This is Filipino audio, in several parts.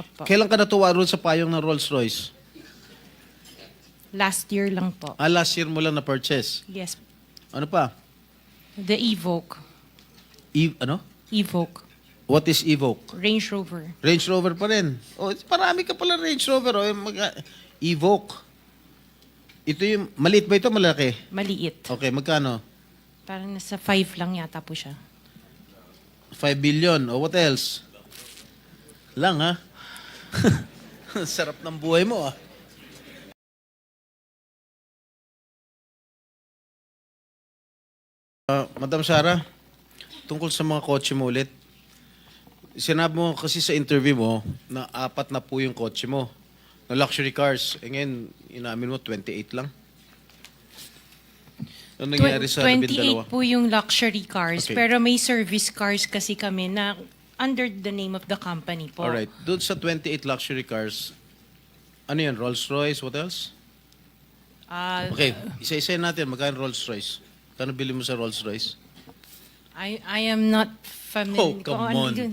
Opo. Kailan ka natuwa roon sa payong ng Rolls Royce? Last year lang po. Ah, last year mo lang na-purchase. Yes. Ano pa? The Evoque. E- ano? Evoque. What is Evoque? Range Rover. Range Rover pa rin. Oh, marami ka pala Range Rover. Oh, yung mga Evoque. Ito yung, maliit ba ito? Malaki? Maliit. Okay, magkano? Parang nasa 5 lang yata po siya. 5 billion. O what else? Lang, ha? Sarap ng buhay mo, ah. Ah, Madam Sara, tungkol sa mga kotse mo ulit. Sinabi mo kasi sa interview mo na apat na po yung kotse mo na luxury cars. E ngayon, inamin mo 28 lang. Ano nangyari sa labindalawa? 28 po yung luxury cars, Okay. pero may service cars kasi kami na under the name of the company po. Alright. Doon sa 28 luxury cars, ano yan? Rolls Royce? What else? Ah, Okay, isa-isa natin. Magkano Rolls Royce? Kano bili mo sa Rolls Royce? I, I am not familiar. Oh, come kung ano on. yun.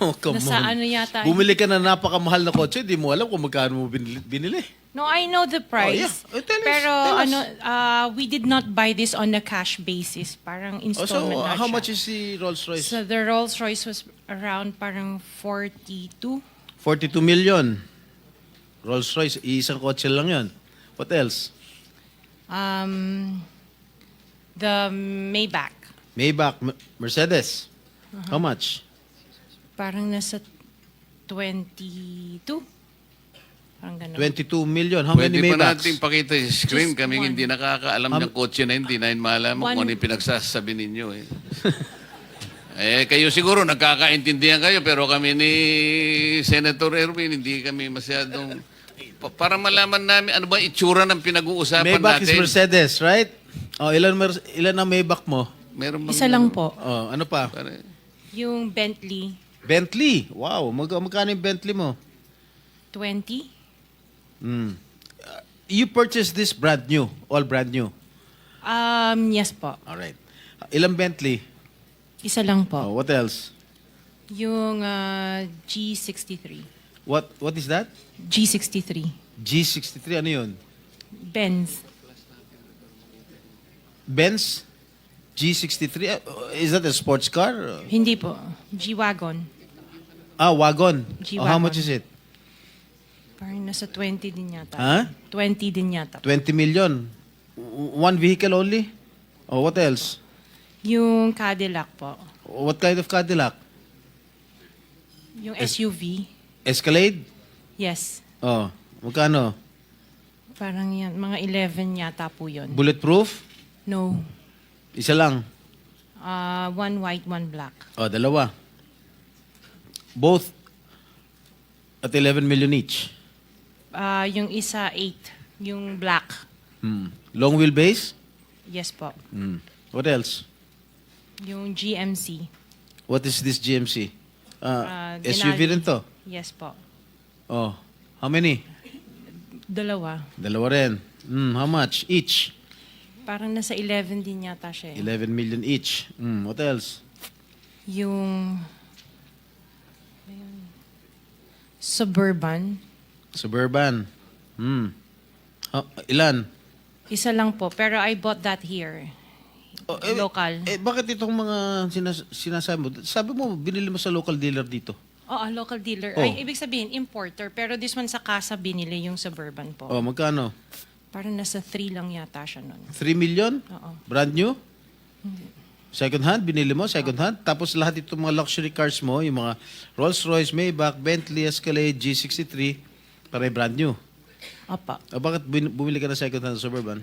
Oh, come Nasa on. ano yata- Bumili ka na napakamahal na kotse, di mo alam kung magkano mo binili. binili. No, I know the price. Oh, yeah. Oh, tell us, pero tell us. ano, uh, we did not buy this on a cash basis. Parang Oh, installment so, na how siya. much is the Rolls Royce? So the Rolls Royce was around parang 42. 42 million. Rolls Royce, isang kotse lang yon. What else? Um, the Maybach. Maybach, M- Mercedes. Uh-huh. How much? Parang nasa 22. Parang ganun. 22 million. How Pwede many pa Maybachs? natin pakita yung screen. Just Kaming one. hindi nakakaalam ng kotse na hindi na malaman One. kung ano yung pinagsasabi ninyo. Eh. eh, kayo siguro nagkakaintindihan kayo pero kami ni Senator Erwin hindi kami masyadong... Pa- para malaman namin ano ba itsura ng pinag-uusapan Maybach is natin. Mercedes, right? Oh, ilan mer- ilan ang Maybach mo? Meron bang Isa lang po. Oh, ano pa? Pare- Yung Bentley, Bentley. Wow, mag magkano yung Bentley mo? 20. Hmm. Uh, you purchased this brand new, all brand new. Um, yes po. All right. Ilang Bentley? Isa lang po. Oh, what else? Yung uh, G63. What what is that? G63. G63 ano 'yun? Benz. Benz G63 Uh, is that a sports car? Hindi po. G-Wagon. Ah, wagon. Oh, how much is it? Parang nasa 20 din yata. Huh? 20 din yata. 20 million. W- One vehicle only? Oh, what else? Yung Cadillac po. What kind of Cadillac? Yung Es- SUV. Escalade? Yes. Oh, magkano? Parang yan. Mga 11 yata po yun. Bulletproof? No. Isa lang. Uh, one white, one black. Oh, dalawa. Both at 11 million each. Uh, yung isa, 8. Yung black. Hmm. Long wheelbase? Yes po. Hmm. What else? Yung GMC. What is this GMC? Ah, Uh, SUV rin to. Yes po. Oh, how many? Dalawa. Dalawa rin. Hmm, how much each? Parang nasa 11 din yata siya. eh. 11 million each. Hmm, what else? Yung ayun, Suburban. Suburban. Hmm. Ah, ilan? Isa lang po, pero I bought that here. Oh, eh, Local. Eh, bakit itong mga sinas- sinasabi mo? Sabi mo, binili mo sa local dealer dito. Oo, local dealer. Oh. Ay, ibig sabihin, importer. Pero this one sa casa binili yung Suburban po. Oh, magkano? Parang nasa 3 lang yata siya nun. 3 million? Oo. Brand new? Second hand, binili mo, second hand. Tapos lahat itong mga luxury cars mo, yung mga Rolls Royce, Maybach, Bentley, Escalade, G63, pare brand new. Opa. O bakit bumili ka ng second hand Suburban?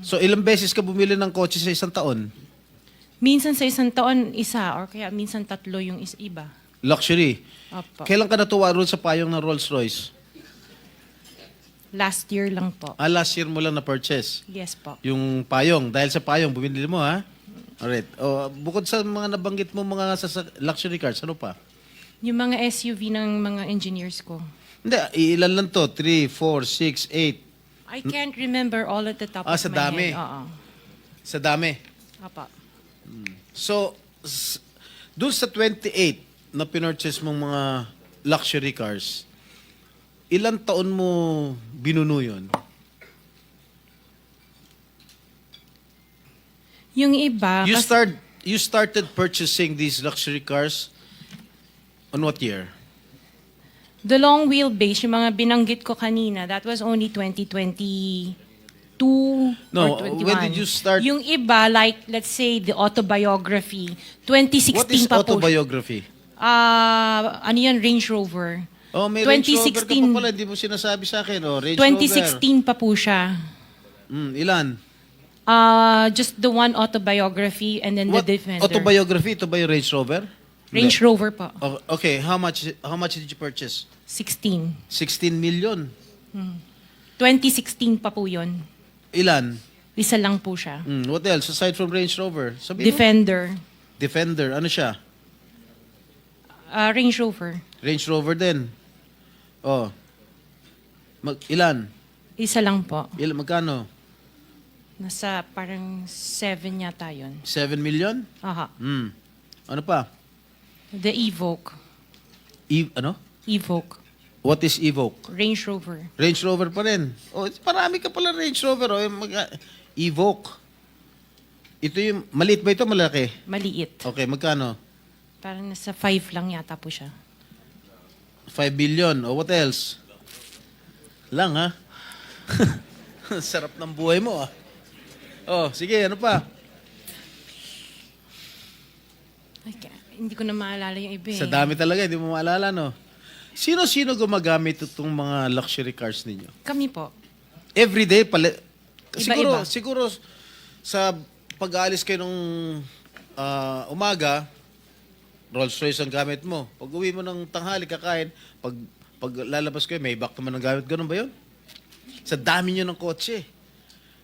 So, ilang beses ka bumili ng kotse sa isang taon? Minsan sa isang taon isa or kaya minsan tatlo yung is iba. Luxury. Opo. Kailan ka natuwa roon sa payong ng Rolls Royce? Last year lang po. Ah, last year mo lang na-purchase. Yes po. Yung payong. Dahil sa payong, bumili mo, ha? Alright. Oh, bukod sa mga nabanggit mo mga sa luxury cars, ano pa? Yung mga SUV ng mga engineers ko. Hindi, ilan lang to? 3, 4, 6, 8. I can't remember all at the top Ah, of sa my dami. head. Oo. Sa dami. Opo. So, s- doon sa 28 na pinurchase mong mga luxury cars, ilan taon mo binuno yun? Yung iba, You kasi- start you started purchasing these luxury cars on what year? The long wheelbase, yung mga binanggit ko kanina, that was only 2022 No, or 21. when did you start- Yung iba, like, let's say, the autobiography, 2016 What is pa po. autobiography? Ah, ano yan, Range Rover. Oh, may Range Rover ka 2016 pa pala, hindi mo sinasabi sa akin. Oh, Range 2016 pa po siya. Rover. Mm, ilan? Ah, just the one autobiography and then What the Defender. autobiography? Ito ba yung Range Rover? Range Hindi. Rover po. Okay, how much how much did you purchase? 16. 16 million. 2016 pa po yun. Ilan? Isa lang po siya. Mm, what else aside from Range Rover? Sabi mo? Defender. Defender. Ano siya? Ah, Range Rover. Range Rover din. Oh. Mag, ilan? Isa lang po. Ilan? Magkano? Nasa parang 7 yata yun. 7 million? Aha. Hmm. Ano pa? The Evoque. E- ano? Evoque. What is Evoque? Range Rover. Range Rover pa rin. Oh, marami ka pala Range Rover. Oh. Mag- Evoque. Ito yung, maliit ba ito? Malaki? Maliit. Okay, magkano? Parang nasa 5 lang yata po siya. 5 billion. O what else? Lang, ha? Sarap ng buhay mo, ah. Oh, sige, ano pa? Ay, ka- hindi ko na maalala yung iba eh. Sa dami talaga, hindi mo maalala, no? Sino-sino gumagamit itong mga luxury cars ninyo? Kami po. Every day, pala... Siguro, Iba-iba. siguro sa pag-aalis kayo nung ah, umaga, Rolls Royce ang gamit mo. Pag uwi mo ng tanghali, kakain, pag, pag lalabas kayo, may back naman ang gamit. Ganun ba yun? Sa dami nyo ng kotse.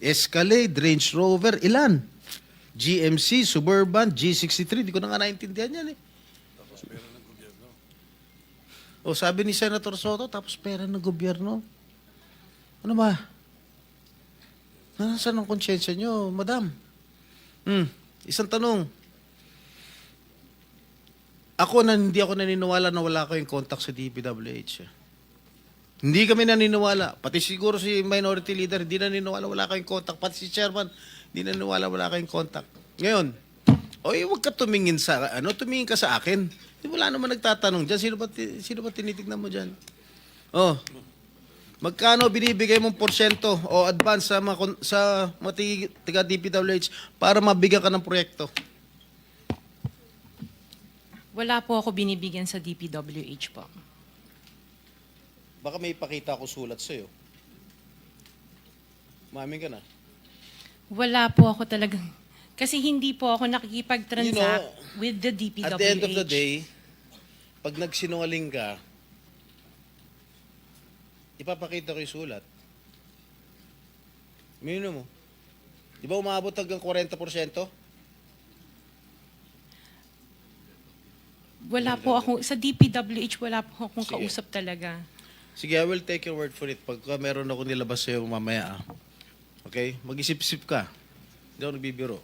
Escalade, Range Rover, ilan? GMC, Suburban, G63, di ko na nga naintindihan yan eh. O sabi ni Senator Soto, tapos pera ng gobyerno. Ano ba? Nasaan ang konsyensya nyo, madam? Hmm, isang tanong. Ako na hindi ako naniniwala na wala kayong contact sa DPWH. eh. Hindi kami naniniwala. Pati siguro si minority leader, hindi naniniwala wala kayong contact. Pati si chairman, hindi naniniwala wala kayong contact. Ngayon, oy, huwag ka tumingin sa, ano, tumingin ka sa akin. Wala naman nagtatanong dyan. Sino ba, sino ba tinitignan mo dyan? Oh, Magkano binibigay mong porsyento o advance sa mga, sa mga tiga DPWH para mabigyan ka ng proyekto? Wala po ako binibigyan sa DPWH po. Baka may ipakita ako sulat sa'yo. Mamin ka na. Wala po ako talagang... Kasi hindi po ako nakikipag-transact You know, with the DPWH. At the end of the day, pag nagsinungaling ka, ipapakita ko yung sulat. Mino mo. Di ba umabot hanggang 40%? Wala po ako... Sa DPWH, wala po akong Sige. kausap talaga. Sige, I will take your word for it. Pagka meron ako nilabas sa'yo mamaya, ah. okay? Mag-isip-isip ka. Hindi ako nagbibiro.